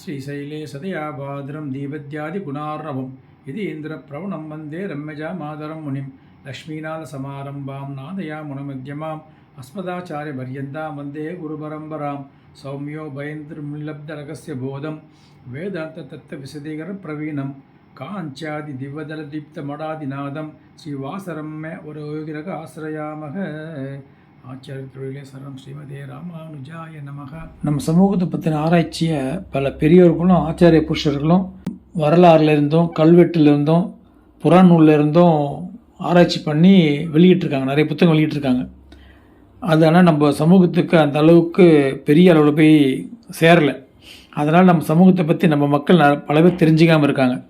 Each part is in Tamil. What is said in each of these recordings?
ஸ்ரீசைலே சதயா பாதிரம் தீபத்யாதி குணார்ணவம் இது இந்திரப்பிரவணம் வந்தே ரம்மஜா மாதரம் முனிம் லக்ஷ்மீநாத சமாரம்பாம் நாதயா முனமத்தியமாம் அஸ்மதாச்சாரிய பர்யந்தாம் வந்தே குரு பரம்பராம் சௌமியோ பயந்திரமுல்லப்த ரகசிய போதம் வேதாந்த தத்த விசதீகர பிரவீணம் காஞ்சாதி திவ்வதல தீப்த மடாதிநாதம் ஸ்ரீவாசரம்ய ஒரு ஆசிரயாமக ஆச்சாரிய தொழிலே சரணம் ஸ்ரீமதே ராமானுஜாய நமக. நம்ம சமூகத்தை பற்றின ஆராய்ச்சியை பல பெரியோர்களும் ஆச்சாரிய புருஷர்களும் வரலாறுலேருந்தும் கல்வெட்டுலேருந்தும் புறநூல்லேருந்தும் இருந்தும் ஆராய்ச்சி பண்ணி வெளியிட்டிருக்காங்க. நிறைய புத்தகம் வெளியிட்டிருக்காங்க. அது ஆனால் நம்ம சமூகத்துக்கு அந்த அளவுக்கு பெரிய அளவில் போய் சேரலை. அதனால் நம்ம சமூகத்தை பற்றி நம்ம மக்கள் ந- பல பேர் தெரிஞ்சிக்காமல் இருக்காங்க.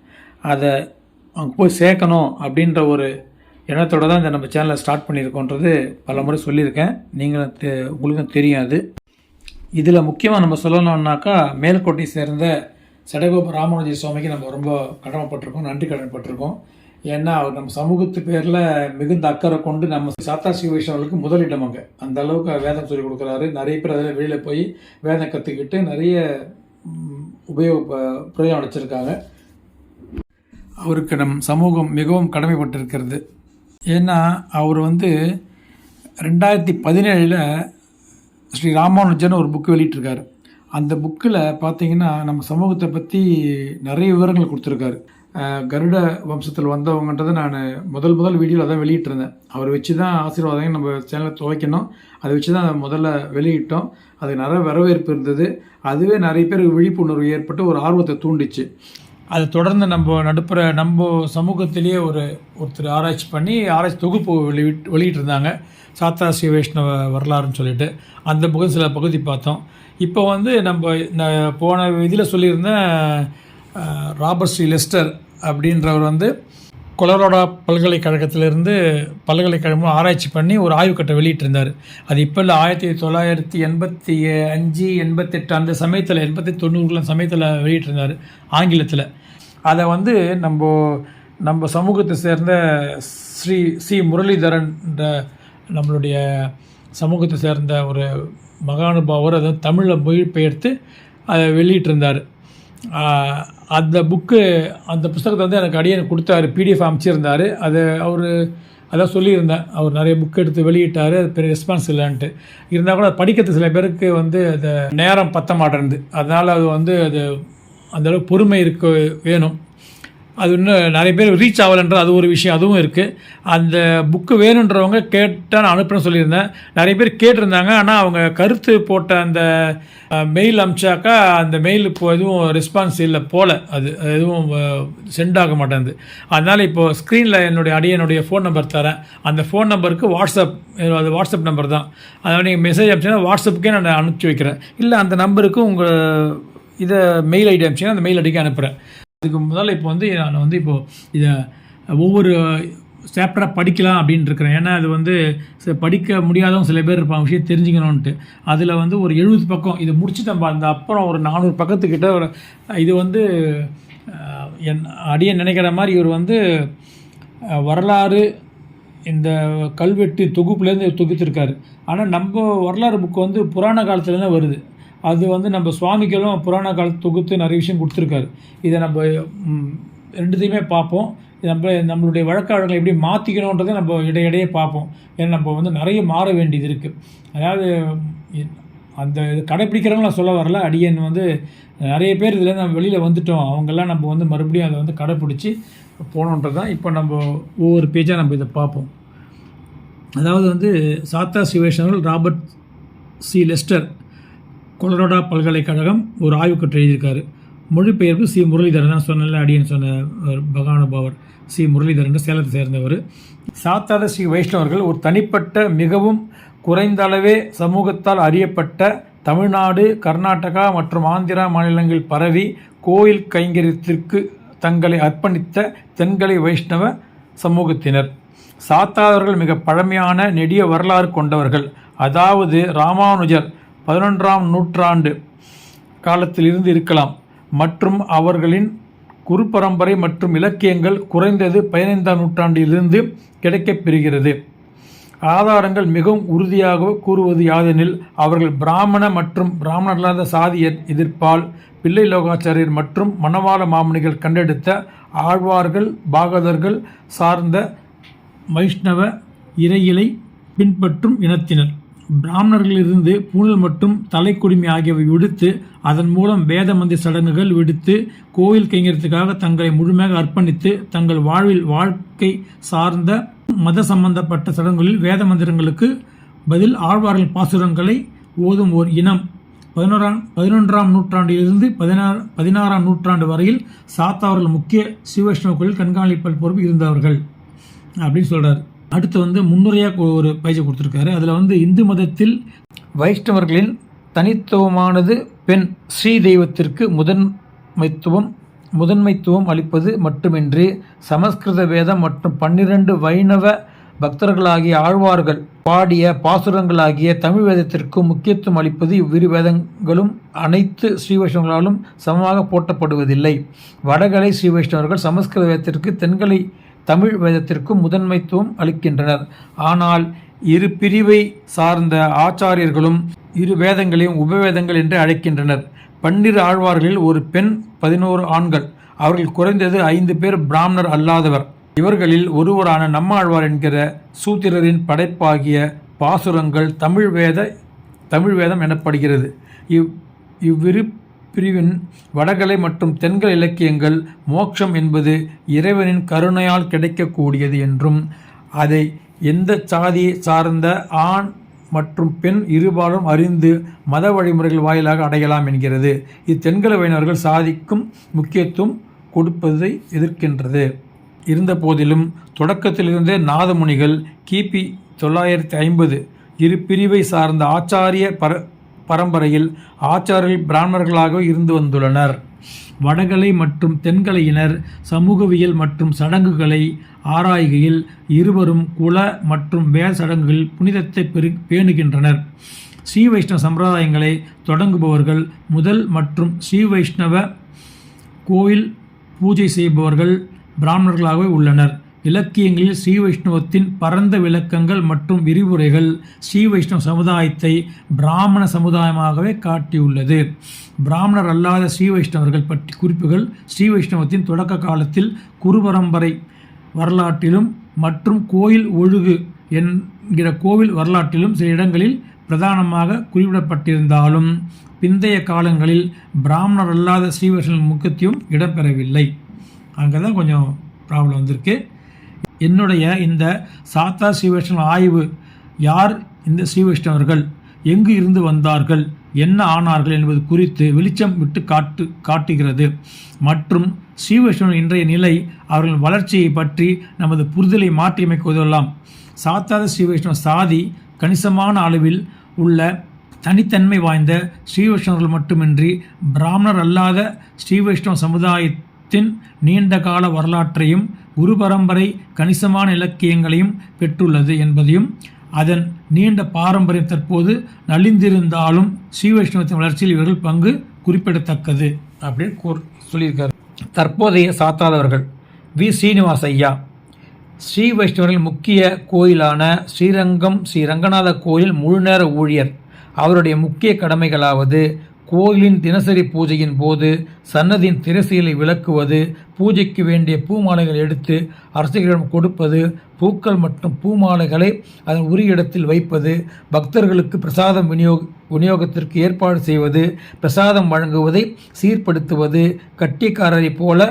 அதை அங்கே போய் சேர்க்கணும் அப்படின்ற ஒரு எண்ணத்தோடு தான் இந்த நம்ம சேனலை ஸ்டார்ட் பண்ணியிருக்கோன்றது பல முறை சொல்லியிருக்கேன். நீங்களும் தெ உங்களுக்கும் தெரியும் அது. இதில் முக்கியமாக நம்ம சொல்லணும்னாக்கா மேல்கோட்டை சேர்ந்த சடகோப ராமானுஜி சுவாமிக்கு நம்ம ரொம்ப கடமைப்பட்டிருக்கோம் நன்றி கடமைப்பட்டிருக்கோம். ஏன்னா அவர் நம்ம சமூகத்து பேரில் மிகுந்த அக்கறை கொண்டு நம்ம சாத்தா சிவவைஷ்ணவர்களுக்கு முதலிடம் அங்கே. அந்த அளவுக்கு வேதம் சொல்லிக் கொடுக்குறாரு. நிறைய பேர் அதில் வெளியில் போய் வேதம் கற்றுக்கிட்டு நிறைய உபயோக பிரயோகம் அடைச்சிருக்காங்க. அவருக்கு நம் சமூகம் மிகவும் கடமைப்பட்டிருக்கிறது. ஏன்னா அவர் வந்து ரெண்டாயிரத்தி பதினேழில் ஸ்ரீ ராமானுஜன் ஒரு புக்கு வெளியிட்டிருக்காரு. அந்த புக்கில் பார்த்தீங்கன்னா நம்ம சமூகத்தை பற்றி நிறைய விவரங்கள் கொடுத்துருக்காரு. கருட வம்சத்தில் வந்தவங்கன்றதை நான் முதல் முதல் வீடியோவில் தான் வெளியிட்டிருந்தேன். அவர் வச்சு தான் ஆசீர்வாதம் நம்ம சேனலை துவைக்கணும். அதை வச்சு தான் அதை முதல்ல வெளியிட்டோம். அது நிறைய வரவேற்பு இருந்தது. அதுவே நிறைய பேர் விழிப்புணர்வு ஏற்பட்டு ஒரு ஆர்வத்தை தூண்டிச்சு. அதை தொடர்ந்து நம்ம நடுப்புற நம்ம சமூகத்திலேயே ஒரு ஒருத்தர் ஆராய்ச்சி பண்ணி ஆராய்ச்சி தொகுப்பு வெளியிட்டு வெளியிட்டிருந்தாங்க. சாத்தாசி வைஷ்ணவ வரலாறுன்னு சொல்லிட்டு. அந்த பகுதி சில பகுதி பார்த்தோம். இப்போ வந்து நம்ம இந்த போன இதில் சொல்லியிருந்தேன் ராபர்ட் ஸ்ரீ லெஸ்டர் அப்படின்றவர் வந்து கொலரோடா பல்கலைக்கழகத்திலிருந்து பல்கலைக்கழகம் ஆராய்ச்சி பண்ணி ஒரு ஆய்வுக்கட்டை வெளியிட்டிருந்தார். அது இப்போ இல்லை ஆயிரத்தி தொள்ளாயிரத்தி எண்பத்தி அஞ்சு எண்பத்தெட்டு அந்த சமயத்தில் எண்பத்தி தொண்ணூறுல சமயத்தில் வெளியிட்டிருந்தார் ஆங்கிலத்தில். அதை வந்து நம்ம நம்ம சமூகத்தை சேர்ந்த ஸ்ரீ சி முரளிதரன்ற நம்மளுடைய சமூகத்தை சேர்ந்த ஒரு மகானுபாவர் அதை தமிழில் மொழிபெயர்த்து அதை வெளியிட்டிருந்தார். அந்த புக்கு அந்த புஸ்தகத்தை வந்து எனக்கு அடியே கொடுத்தாரு பிடிஎஃப் அமைச்சிருந்தார். அது அவர் அதான் சொல்லியிருந்தேன். அவர் நிறைய புக் எடுத்து வெளியிட்டார். அது பெரிய ரெஸ்பான்ஸ் இல்லைன்ட்டு. இருந்தால் கூட படிக்கிறது சில பேருக்கு வந்து அதை நேரம் பத்த மாட்டேன்து அதனால் அது வந்து அது அந்தளவுக்கு பொறுமை இருக்க வேணும். அது இன்னும் நிறைய பேர் ரீச் ஆகலைன்ற அது ஒரு விஷயம் அதுவும் இருக்குது அந்த புக்கு வேணுன்றவங்க கேட்டால் நான் அனுப்புறேன்னு சொல்லியிருந்தேன். நிறைய பேர் கேட்டிருந்தாங்க. ஆனால் அவங்க கருத்து போட்ட அந்த மெயில் அமிச்சாக்கா அந்த மெயில் இப்போ எதுவும் ரெஸ்பான்ஸ் இல்லை போல. அது எதுவும் சென்ட் ஆக மாட்டேங்குது. அதனால் இப்போது ஸ்க்ரீனில் என்னுடைய அடியனுடைய ஃபோன் நம்பர் தரேன். அந்த ஃபோன் நம்பருக்கு வாட்ஸ்அப் அது வாட்ஸ்அப் நம்பர் தான். அதனால் நீங்கள் மெசேஜ் அனுப்பிச்சிங்கன்னா வாட்ஸ்அப்புக்கே நான் அனுப்பிச்சி வைக்கிறேன். இல்லை அந்த நம்பருக்கு உங்கள் இதை மெயில் ஐடி அனுப்பிச்சிங்கன்னா அந்த மெயில் ஐடிக்கு அனுப்புகிறேன் அதுக்கு முதல்ல இப்போ வந்து நான் வந்து இப்போது இதை ஒவ்வொரு சாப்டராக படிக்கலாம் அப்படின்னு இருக்கிறேன் ஏன்னா அது வந்து ச- படிக்க முடியாதவங்க சில பேர் இருப்பாங்க விஷயம் தெரிஞ்சுக்கணுன்ட்டு அதில் வந்து ஒரு எழுபது பக்கம் இதை முடிச்சு நம்ம அந்த அப்புறம் ஒரு நானூறு பக்கத்துக்கிட்ட ஒரு இது வந்து என் அடியே நினைக்கிற மாதிரி இவர் வந்து வரலாறு இந்த கல்வெட்டு தொகுப்புலேருந்து தொகுத்திருக்காரு. ஆனால் நம்ம வரலாறு புக்கு வந்து புராண காலத்துலேருந்து வருது. அது வந்து நம்ம சுவாமிகளும் புராண காலத்து தொகுத்து நிறைய விஷயம் கொடுத்துருக்காரு. இதை நம்ம ரெண்டுத்தையுமே பார்ப்போம். நம்ம நம்மளுடைய வழக்காடுகளை எப்படி மாற்றிக்கணுன்றதை நம்ம இடையிடையே பார்ப்போம். ஏன்னா நம்ம வந்து நிறைய மாற வேண்டியது இருக்குது அதாவது அந்த இது கடைப்பிடிக்கிறவங்க நான் சொல்ல வரல. அடியன் வந்து நிறைய பேர் இதில் நம்ம வெளியில் வந்துட்டோம். அவங்கெல்லாம் நம்ம வந்து மறுபடியும் அதை வந்து கடைப்பிடிச்சி போகணுன்றது தான் இப்போ நம்ம ஒவ்வொரு பேஜாக நம்ம இதை பார்ப்போம். அதாவது வந்து சாத்தா சிவேஷனர்கள் ராபர்ட் சி லெஸ்டர் கொலரோடா பல்கலைக்கழகம் ஒரு ஆய்வுக்கட்டு எழுதியிருக்காரு. மொழிபெயர்ப்பு சி. முரளிதரன் தான் சொன்னல அடியன் சொன்ன பகவானுபாவர் சி. முரளிதரன் சேலத்தை சேர்ந்தவர். சாத்தாத ஸ்ரீ வைஷ்ணவர்கள் ஒரு தனிப்பட்ட மிகவும் குறைந்த அளவே சமூகத்தால் அறியப்பட்ட தமிழ்நாடு கர்நாடகா மற்றும் ஆந்திரா மாநிலங்களில் பரவி கோயில் கைங்கரியத்திற்கு தங்களை அர்ப்பணித்த தென்கலை வைஷ்ணவ சமூகத்தினர். சாத்தாதவர்கள் மிக பழமையான நெடிய வரலாறு கொண்டவர்கள். அதாவது ராமானுஜர் பதினொன்றாம் நூற்றாண்டு காலத்தில் இருந்து இருக்கலாம். மற்றும் அவர்களின் குரு பரம்பரை மற்றும் இலக்கியங்கள் குறைந்தது பதினைந்தாம் நூற்றாண்டிலிருந்து கிடைக்கப் பெறுகிறது. ஆதாரங்கள் மிகவும் உறுதியாக கூறுவது யாதெனில் அவர்கள் பிராமண மற்றும் பிராமணர்களாத சாதியர் எதிர்ப்பால் பிள்ளை லோகாச்சாரியர் மற்றும் மணவாள மாமணிகள் கண்டெடுத்த ஆழ்வார்கள் பாகதர்கள் சார்ந்த வைஷ்ணவ இறையிலை பின்பற்றும் இனத்தினர். பிராமணர்களிலிருந்து பூணல் மற்றும் தலைக்குடுமி ஆகியவை விடுத்து அதன் மூலம் வேத மந்திர சடங்குகள் விடுத்து கோயில் கைங்கரியத்துக்காக தங்களை முழுமையாக அர்ப்பணித்து தங்கள் வாழ்வில் வாழ்க்கை சார்ந்த மத சம்பந்தப்பட்ட சடங்குகளில் வேத மந்திரங்களுக்கு பதில் ஆழ்வார்கள் பாசுரங்களை ஓதும் ஓர் இனம். பதினோராம் பதினொன்றாம் நூற்றாண்டிலிருந்து பதினாறு பதினாறாம் நூற்றாண்டு வரையில் சாத்தாவர்கள் முக்கிய சிவவைஷ்ணவ கோயில் கண்காணிப்பல் பொறுப்பு இருந்தவர்கள். அப்படின்னு சொல்கிறார் அடுத்து வந்து முன்னுரையாக ஒரு பேஜை கொடுத்துருக்காரு. அதில் வந்து இந்து மதத்தில் வைஷ்ணவர்களின் தனித்துவமானது பெண் ஸ்ரீ தெய்வத்திற்கு முதன்மைத்துவம் முதன்மைத்துவம் அளிப்பது மட்டுமின்றி சமஸ்கிருத வேதம் மற்றும் பன்னிரண்டு வைணவ பக்தர்களாகிய ஆழ்வார்கள் பாடிய பாசுரங்களாகிய தமிழ் வேதத்திற்கு முக்கியத்துவம் அளிப்பது இவ்விரு வேதங்களும் அனைத்து ஸ்ரீ வைஷ்ணவர்களாலும் சமமாக போட்டப்படுவதில்லை வடகலை ஸ்ரீ வைஷ்ணவர்கள் சமஸ்கிருத வேதத்திற்கு தென்கலை தமிழ் வேதத்திற்கும் முதன்மைத்துவம் அளிக்கின்றனர். ஆனால் இரு பிரிவை சார்ந்த ஆச்சாரியர்களும் இரு வேதங்களையும் உபவேதங்கள் என்று அழைக்கின்றனர். பன்னிரு ஆழ்வார்களில் ஒரு பெண் பதினோரு ஆண்கள். அவர்கள் குறைந்தது ஐந்து பேர் பிராமணர் அல்லாதவர். இவர்களில் ஒருவரான நம்மாழ்வார் என்கிற சூத்திரரின் படைப்பாகிய பாசுரங்கள் தமிழ் வேத தமிழ் வேதம் எனப்படுகிறது. இவ் இவ்விரு பிரிவின் வடகலை மற்றும் தென்கல் இலக்கியங்கள் மோட்சம் என்பது இறைவனின் கருணையால் கிடைக்கக்கூடியது என்றும் அதை எந்த சாதியை சார்ந்த ஆண் மற்றும் பெண் இருபாலும் அறிந்து மத வழிமுறைகள் வாயிலாக அடையலாம் என்கிறது. இத்தென்கல வைணவர்கள் சாதிக்கும் முக்கியத்துவம் கொடுப்பதை எதிர்க்கின்றது. இருந்த போதிலும் தொடக்கத்திலிருந்தே நாதமுனிகள் கிபி தொள்ளாயிரத்தி ஐம்பது இரு பிரிவை சார்ந்த ஆச்சாரிய பர பரம்பரையில் ஆச்சாரியர்கள் பிராமணர்களாக இருந்து வந்துள்ளனர். வடகலை மற்றும் தென்கலையினர் சமூகவியல் மற்றும் சடங்குகளை ஆராய்கையில் இருவரும் குல மற்றும் வேல் சடங்குகளில் புனிதத்தை பெரு பேணுகின்றனர். ஸ்ரீ வைஷ்ணவ சம்பிரதாயங்களை தொடங்குபவர்கள் முதல் மற்றும் ஸ்ரீ வைஷ்ணவ கோயில் பூஜை செய்பவர்கள் பிராமணர்களாகவே உள்ளனர். இலக்கியங்களில் ஸ்ரீ வைஷ்ணவத்தின் பரந்த விளக்கங்கள் மற்றும் விரிவுரைகள் ஸ்ரீ வைஷ்ணவ சமுதாயத்தை பிராமண சமுதாயமாகவே காட்டியுள்ளது. பிராமணர் அல்லாத ஸ்ரீ வைஷ்ணவர்கள் பற்றி குறிப்புகள் ஸ்ரீ வைஷ்ணவத்தின் தொடக்க காலத்தில் குருபரம்பரை வரலாற்றிலும் மற்றும் கோயில் ஒழுகு என்கிற கோவில் வரலாற்றிலும் சில இடங்களில் பிரதானமாக குறிப்பிடப்பட்டிருந்தாலும் பிந்தைய காலங்களில் பிராமணர் அல்லாத ஸ்ரீ முக்கியத்துவம் இடம்பெறவில்லை. அங்கே தான் கொஞ்சம் ப்ராப்ளம் வந்திருக்கு. என்னுடைய இந்த சாத்தா ஸ்ரீவைஷ்ணவ ஆய்வு யார் இந்த ஸ்ரீவைஷ்ணவர்கள் எங்கு இருந்து வந்தார்கள்? என்ன ஆனார்கள் என்பது குறித்து வெளிச்சம் விட்டு காட்டு காட்டுகிறது. மற்றும் ஸ்ரீவைஷ்ணவன் இன்றைய நிலை அவர்களின் வளர்ச்சியை பற்றி நமது புரிதலை மாற்றியமைக்க உதவலாம் சாத்தாத ஸ்ரீவைஷ்ணவ சாதி கணிசமான அளவில் உள்ள தனித்தன்மை வாய்ந்த ஸ்ரீவைஷ்ணவர்கள் மட்டுமின்றி பிராமணர் அல்லாத ஸ்ரீவைஷ்ணவ சமுதாயத்தின் நீண்ட கால வரலாற்றையும் குரு பரம்பரை கணிசமான இலக்கியங்களையும் பெற்றுள்ளது என்பதையும் அதன் நீண்ட பாரம்பரியம் தற்போது நலிந்திருந்தாலும் ஸ்ரீவைஷ்ணவத்தின் வளர்ச்சியில் இவர்கள் பங்கு குறிப்பிடத்தக்கது அப்படின்னு கூர் சொல்லியிருக்கார். தற்போதைய சாத்தாதவர்கள் வி. ஸ்ரீனிவாஸ் ஐயா ஸ்ரீ வைஷ்ணவரின் முக்கிய கோயிலான ஸ்ரீரங்கம் ஸ்ரீ ரங்கநாத கோயில் முழுநேர ஊழியர். அவருடைய முக்கிய கடமைகளாவது கோயிலின் தினசரி பூஜையின் போது சன்னதியின் திரைசீலை விளக்குவது பூஜைக்கு வேண்டிய பூமாலைகள் எடுத்து அரசிகளிடம் கொடுப்பது பூக்கள் மற்றும் பூமாலைகளை அதன் உரிய இடத்தில் வைப்பது பக்தர்களுக்கு பிரசாதம் விநியோக விநியோகத்திற்கு ஏற்பாடு செய்வது பிரசாதம் வழங்குவதை சீர்படுத்துவது கட்டிக்காரரைப் போல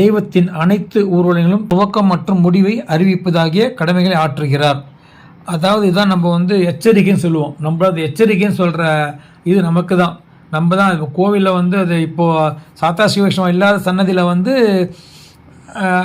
தெய்வத்தின் அனைத்து ஊர்வலங்களும் துவக்கம் மற்றும் முடிவை அறிவிப்பதாகிய கடமைகளை ஆற்றுகிறார். அதாவது இதான் நம்ம வந்து எச்சரிக்கைன்னு சொல்லுவோம். நம்ம அது எச்சரிக்கைன்னு சொல்கிற இது நமக்கு தான் நம்ம தான் இப்போ கோவிலில் வந்து அது இப்போது சாத்தா சிவகிருஷ்ணம் இல்லாத சன்னதியில் வந்து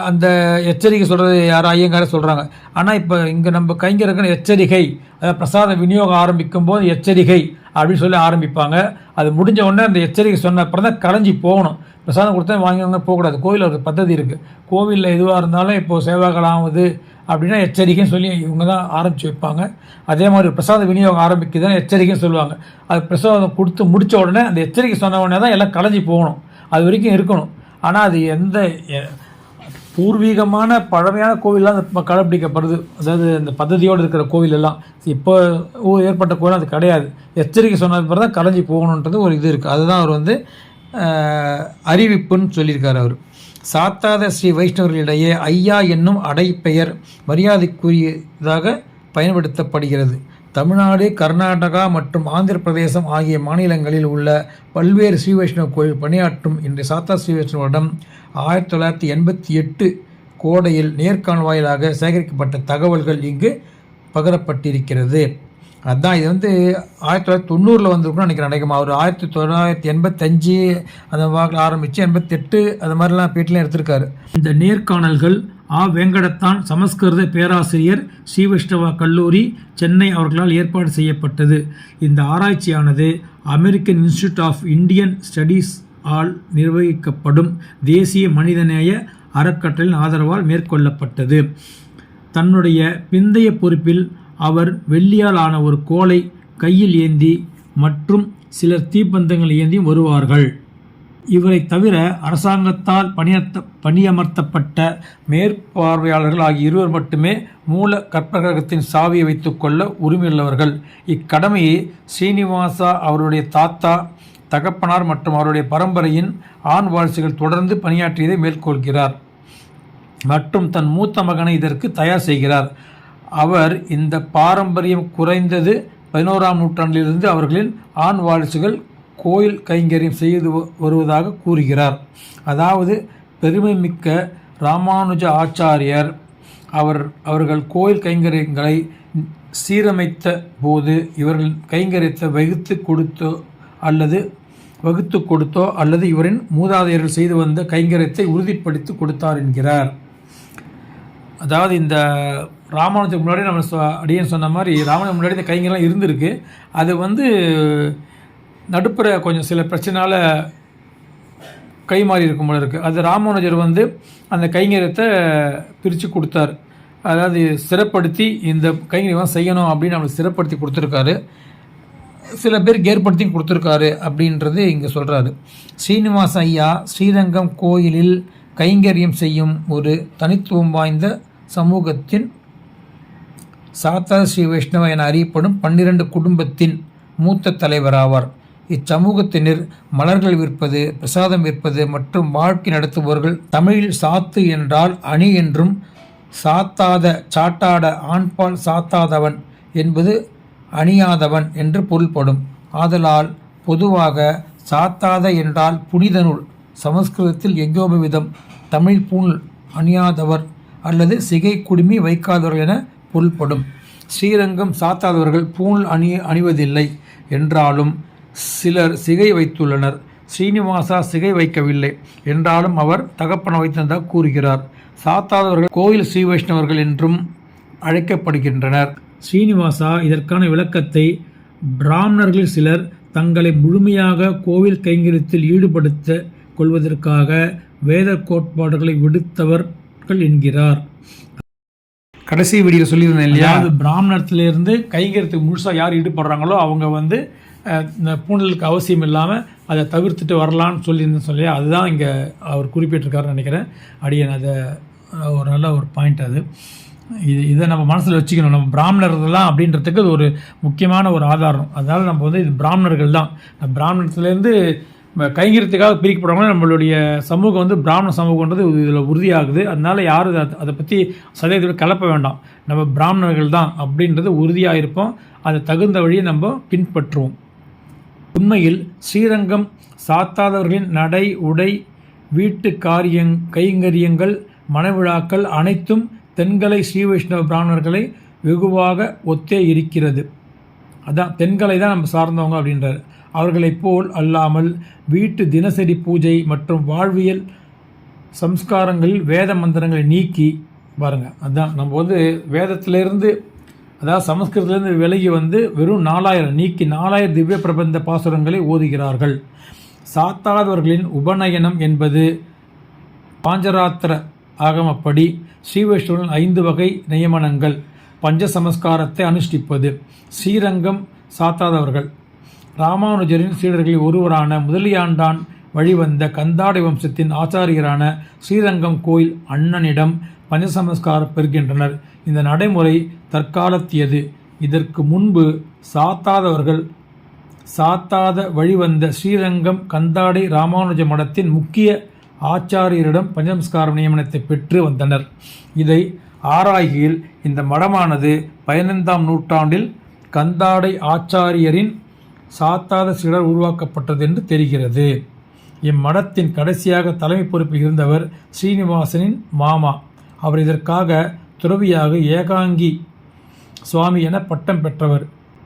அந்த எச்சரிக்கை சொல்கிறது யாரோ ஐயங்கார சொல்கிறாங்க ஆனால் இப்போ இங்கே நம்ம கைங்கரக்குன்னு எச்சரிக்கை அதாவது பிரசாத விநியோகம் ஆரம்பிக்கும் போது எச்சரிக்கை அப்படின்னு சொல்லி ஆரம்பிப்பாங்க. அது முடிஞ்ச உடனே அந்த எச்சரிக்கை சொன்ன அப்புறம் தான் கலைஞ்சி போகணும். பிரசாதம் கொடுத்தா வாங்கி வாங்க போகக்கூடாது. கோவிலில் ஒரு பద్ధதி இருக்குது கோவிலில் எதுவாக இருந்தாலும் இப்போது சேவாக்கள் ஆகுது. அப்படின்னா எச்சரிக்கைன்னு சொல்லி இவங்க தான் ஆரம்பித்து வைப்பாங்க. அதே மாதிரி பிரசாத விநியோகம் ஆரம்பிக்குதுன்னு எச்சரிக்கைன்னு சொல்லுவாங்க. அது பிரசாதம் கொடுத்து முடித்த உடனே அந்த எச்சரிக்கை சொன்ன உடனே தான் எல்லாம் கலைஞ்சி போகணும். அது வரைக்கும் இருக்கணும். ஆனால் அது எந்த பூர்வீகமான பழமையான கோவில்லாம் இப்போ கடைப்பிடிக்கப்படுது. அதாவது இந்த பദ്ധதியோடு இருக்கிற கோவில் எல்லாம் இப்போ ஏற்பட்ட கோவில் அது கிடையாது. எச்சரிக்கை சொன்னது பிறகு தான் கலைஞ்சி போகணுன்றது ஒரு இது இருக்குது அதுதான் அவர் வந்து அறிவிப்புன்னு சொல்லியிருக்காரு அவர். சாத்தாத ஸ்ரீ வைஷ்ணவர்களிடையே ஐயா என்னும் அடைப்பெயர் மரியாதைக்குரியதாக பயன்படுத்தப்படுகிறது. தமிழ்நாடு கர்நாடகா மற்றும் ஆந்திர பிரதேசம் ஆகிய மாநிலங்களில் உள்ள பல்வேறு ஸ்ரீ வைஷ்ணவ கோயில் பணியாற்றும் இன்று சாத்தா ஸ்ரீ வைஷ்ணவரிடம் ஆயிரத்தி தொள்ளாயிரத்தி எண்பத்தி எட்டு கோடையில் நேர்காணல் வாயிலாக சேகரிக்கப்பட்ட தகவல்கள் இங்கு பகிரப்பட்டிருக்கிறது. அதான் இது வந்து ஆயிரத்தி தொள்ளாயிரத்தி தொண்ணூறில் வந்திருக்குன்னு நினைக்கிறேன் நினைக்கிறேன் அவர் ஆயிரத்தி தொள்ளாயிரத்தி எண்பத்தஞ்சு அந்த வாக்கில் ஆரம்பித்து எண்பத்தெட்டு அது மாதிரிலாம் பேட்டிலாம் எடுத்திருக்காரு. இந்த நேர்காணல்கள் ஆ. வெங்கடத்தான் சமஸ்கிருத பேராசிரியர் ஸ்ரீவைஷ்ணவா கல்லூரி சென்னை அவர்களால் ஏற்பாடு செய்யப்பட்டது. இந்த ஆராய்ச்சியானது American institute of Indian studies all நிர்வகிக்கப்படும் தேசிய மனிதநேய அறக்கட்டளின் ஆதரவால் மேற்கொள்ளப்பட்டது. தன்னுடைய பிந்தைய பொறுப்பில் அவர் வெள்ளியால் ஆன ஒரு கோலை கையில் ஏந்தி மற்றும் சிலர் தீப்பந்தங்கள் ஏந்தி வருவார்கள். இவரை தவிர அரசாங்கத்தால் பணியர்த்த பணியமர்த்தப்பட்ட மேற்பார்வையாளர்கள் ஆகிய இருவர் மட்டுமே மூல கற்பகிரகத்தின் சாவியை வைத்துக்கொள்ள உரிமையுள்ளவர்கள். இக்கடமையை ஸ்ரீனிவாசா அவருடைய தாத்தா தகப்பனார் மற்றும் அவருடைய பரம்பரையின் ஆண் வாரிசுகள் தொடர்ந்து பணியாற்றியதை மேற்கொள்கிறார். மற்றும் தன் மூத்த மகனை இதற்கு தயார் செய்கிறார். அவர் இந்த பாரம்பரியம் குறைந்தது பதினோராம் நூற்றாண்டிலிருந்து அவர்களின் ஆண் வாரிசுகள் கோயில் கைங்கரியம் செய்து வருவதாக கூறுகிறார். அதாவது பெருமை மிக்க ராமானுஜ ஆச்சாரியர் அவர் அவர்கள் கோயில் கைங்கரியங்களை சீரமைத்த போது இவர்கள் கைங்கரியத்தை வகுத்து கொடுத்தோ அல்லது வகுத்து கொடுத்தோ அல்லது இவரின் மூதாதையர்கள் செய்து வந்த கைங்கரியத்தை உறுதிப்படுத்தி கொடுத்தார் என்கிறார். அதாவது இந்த ராமானுஜத்துக்கு முன்னாடி நம்ம சொ அடியன் சொன்ன மாதிரி ராமானுஜம் முன்னாடி இந்த கைங்கெல்லாம் இருந்திருக்கு. அது வந்து நடுப்புற கொஞ்சம் சில பிரச்சனையால் கை மாறி இருக்கும் போல இருக்குது அது ராமானுஜர் வந்து அந்த கைங்கரியத்தை பிரித்து கொடுத்தார். அதாவது சிறப்படுத்தி இந்த கைங்கரியம் செய்யணும் அப்படின்னு நம்மளுக்கு சிறப்படுத்தி கொடுத்துருக்காரு. சில பேருக்கு ஏற்படுத்தி கொடுத்துருக்காரு அப்படின்றது இங்கே சொல்கிறாரு ஸ்ரீனிவாச ஐயா ஸ்ரீரங்கம் கோயிலில் கைங்கரியம் செய்யும் ஒரு தனித்துவம் வாய்ந்த சமூகத்தின் சாத்தா ஸ்ரீ வைஷ்ணவ என அறியப்படும் பன்னிரண்டு குடும்பத்தின் மூத்த தலைவராவார். இச்சமூகத்தினர் மலர்கள் விற்பது பிரசாதம் விற்பது மற்றும் வாழ்க்கை நடத்துபவர்கள் தமிழில் சாத்து என்றால் அணி என்றும் சாத்தாத சாட்டாட ஆண்பால் சாத்தாதவன் என்பது அணியாதவன் என்று பொருள்படும். ஆதலால் பொதுவாக சாத்தாத என்றால் புனித நூல் சமஸ்கிருதத்தில் யஜ்ஞோபவிதம் தமிழ் பூண் அணியாதவர் அல்லது சிகை குடுமி வைக்காதவர்கள் என பொருள்படும். ஸ்ரீரங்கம் சாத்தாதவர்கள் பூண் அணி அணிவதில்லை என்றாலும் சிலர் சிகை வைத்துள்ளனர். ஸ்ரீனிவாசா சிகை வைக்கவில்லை என்றாலும் அவர் தகப்பன வைத்ததாக கூறுகிறார். சாத்தாதவர்கள் கோயில் ஸ்ரீ வைஷ்ணவர்கள் என்றும் அழைக்கப்படுகின்றனர். ஸ்ரீனிவாசா இதற்கான விளக்கத்தை பிராமணர்கள் சிலர் தங்களை முழுமையாக கோவில் கைங்கரியத்தில் ஈடுபடுத்த கொள்வதற்காக வேத கோட்பாடுகளை விடுத்தவர் விடுத்தவர்கள் என்கிறார். கடைசி வீடியோ சொல்லியிருந்தேன் இல்லையா? அது பிராமணத்திலிருந்து கைங்கரியத்துக்கு முழுசாக யார் ஈடுபடுறாங்களோ அவங்க வந்து இந்த பூணலுக்கு அவசியம் இல்லாமல் அதை தவிர்த்துட்டு வரலான்னு சொல்லியிருந்தேன் சொல்லி அதுதான் இங்கே அவர் குறிப்பிட்டிருக்காருன்னு நினைக்கிறேன். அடியன் அதை ஒரு நல்ல ஒரு பாயிண்ட் அது. இது இதை நம்ம மனசில் வச்சுக்கணும். நம்ம பிராமணர்கள்லாம் அப்படின்றதுக்கு அது ஒரு முக்கியமான ஒரு ஆதாரம். அதனால் நம்ம வந்து இது பிராமணர்கள் தான் பிராமணத்துலேருந்து கைங்கரியத்துக்காக பிரிக்கப்படுறவங்க நம்மளுடைய சமூகம் வந்து பிராமண சமூகன்றது இதில் உறுதியாகுது. அதனால் யாரும் அதை அதை பற்றி சதவீதம் கலப்ப வேண்டாம். நம்ம பிராமணர்கள் தான் அப்படின்றது உறுதியாக இருப்போம் அதை தகுந்த வழியை நம்ம பின்பற்றுவோம். உண்மையில் ஸ்ரீரங்கம் சாத்தாதவர்களின் நடை உடை வீட்டு காரியங் கைங்கரியங்கள் மனவிழாக்கள் அனைத்தும் தென்கலை ஸ்ரீ வைஷ்ணவ பிராமணர்களை வெகுவாக ஒத்தே இருக்கிறது. அதான் தென்கலை தான் நம்ம சார்ந்தவங்க அப்படின்றார். அவர்களைப் போல் அல்லாமல் வீட்டு தினசரி பூஜை மற்றும் வாழ்வியல் சம்ஸ்காரங்களில் வேத மந்திரங்களை நீக்கி பாருங்கள் அதான் நம்ம வந்து வேதத்திலேருந்து அதாவது சமஸ்கிருதத்திலேருந்து விலகி வந்து வெறும் நாலாயிரம் நீக்கி நாலாயிரம் திவ்ய பிரபந்த பாசுரங்களை ஓதுகிறார்கள். சாத்தாதவர்களின் உபநயனம் என்பது பாஞ்சராத்திர ஆகமப்படி ஸ்ரீ ஐந்து வகை நியமனங்கள். பஞ்ச சமஸ்காரத்தை அனுஷ்டிப்பது. ஸ்ரீரங்கம் சாத்தாதவர்கள். ராமானுஜரின் சீடர்களில் ஒருவரான முதலியாண்டான் வழிவந்த கந்தாடை வம்சத்தின் ஆச்சாரியரான ஸ்ரீரங்கம் கோயில் அண்ணனிடம் பஞ்சசமஸ்காரம் பெறுகின்றனர். இந்த நடைமுறை தற்காலத்தியது. இதற்கு முன்பு சாத்தாதவர்கள் சாத்தாத வழிவந்த ஸ்ரீரங்கம் கந்தாடை ராமானுஜ மடத்தின் முக்கிய ஆச்சாரியரிடம் பஞ்சசம்ஸ்கார நியமனத்தை பெற்று வந்தனர். இதை ஆராய்கையில் இந்த மடமானது பதினைந்தாம் நூற்றாண்டில் கந்தாடை ஆச்சாரியரின் சாத்தாத சிலர் உருவாக்கப்பட்டது என்று தெரிகிறது. இம்மடத்தின் கடைசியாக தலைமை பொறுப்பில் இருந்தவர் ஸ்ரீனிவாசனின் மாமா. அவர் இதற்காக துறவியாக ஏகாங்கி சுவாமி என பட்டம் பெற்றவர்.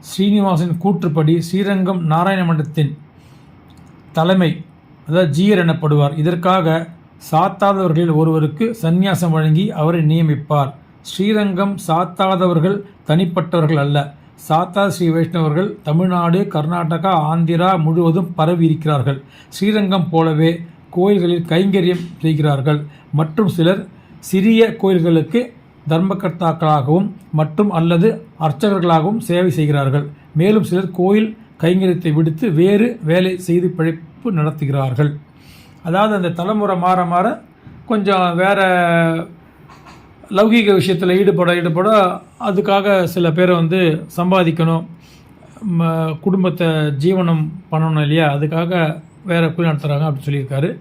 ஸ்ரீனிவாசன் கூற்றுப்படி ஸ்ரீரங்கம் நாராயண மண்டத்தின் தலைமை அதாவது ஜீயர் எனப்படுவார். இதற்காக சாத்தாதவர்களில் ஒருவருக்கு சந்நியாசம் வழங்கி அவரை நியமிப்பார். ஸ்ரீரங்கம் சாத்தாதவர்கள் தனிப்பட்டவர்கள் அல்ல. சாத்தா ஸ்ரீ வைஷ்ணவர்கள் தமிழ்நாடு கர்நாடகா ஆந்திரா முழுவதும் பரவி இருக்கிறார்கள் ஸ்ரீரங்கம் போலவே கோயில்களில் கைங்கரியம் செய்கிறார்கள். மற்றும் சிலர் சிறிய கோயில்களுக்கு தர்மகர்த்தாக்களாகவும் மற்றும் அல்லது அர்ச்சகர்களாகவும் சேவை செய்கிறார்கள். மேலும் சிலர் கோயில் கைங்கரியத்தை விடுத்து வேறு வேலை செய்து பிழைப்பு நடத்துகிறார்கள். அதாவது அந்த தலைமுறை மாற மாற கொஞ்சம் வேற லௌகீக விஷயத்தில் ஈடுபட ஈடுபட அதுக்காக சில பேரை வந்து சம்பாதிக்கணும். ம, குடும்பத்தை ஜீவனம் பண்ணணும் இல்லையா? அதுக்காக வேற குழி நடத்துகிறாங்க அப்படின்னு சொல்லியிருக்காரு.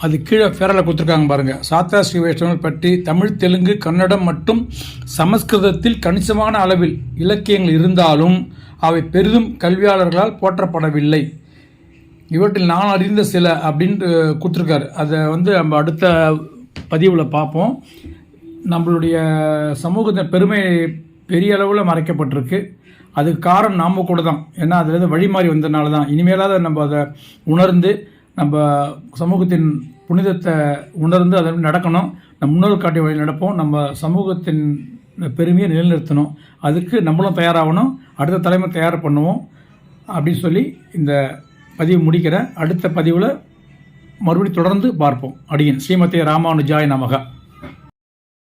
அது கீழே ஃபேரில் கொடுத்துருக்காங்க பாருங்க. சாத்தா ஸ்ரீ வைஷ்ணவர்கள் பற்றி தமிழ் தெலுங்கு கன்னடம் மற்றும் சமஸ்கிருதத்தில் கணிசமான அளவில் இலக்கியங்கள் இருந்தாலும் அவை பெரிதும் கல்வியாளர்களால் போற்றப்படவில்லை. இவற்றில் நான் அறிந்த சில அப்படின்ட்டு கொடுத்துருக்காரு அதை வந்து நம்ம அடுத்த பதிவில் பார்ப்போம். நம்மளுடைய சமூகத்தின் பெருமை பெரிய அளவில் மறைக்கப்பட்டிருக்கு. அதுக்கு காரணம் நாம கூட தான். ஏன்னா அதுலேருந்து வழி மாறி வந்ததுனால தான். இனிமேலாவது நம்ம அதை உணர்ந்து நம்ம சமூகத்தின் புனிதத்தை உணர்ந்து அதை நடக்கணும். நம்ம முன்னோர் காட்டி வழி நடப்போம். நம்ம சமூகத்தின் பெருமையை நிலைநிறுத்தணும். அதுக்கு நம்மளும் தயாராகணும். அடுத்த தலைமை தயார் பண்ணுவோம். அப்படின்னு சொல்லி இந்த பதிவு முடிக்கிறேன் அடுத்த பதிவில் மறுபடியும் தொடர்ந்து பார்ப்போம். அடியன். ஸ்ரீமதி ராமானுஜாய் நமக.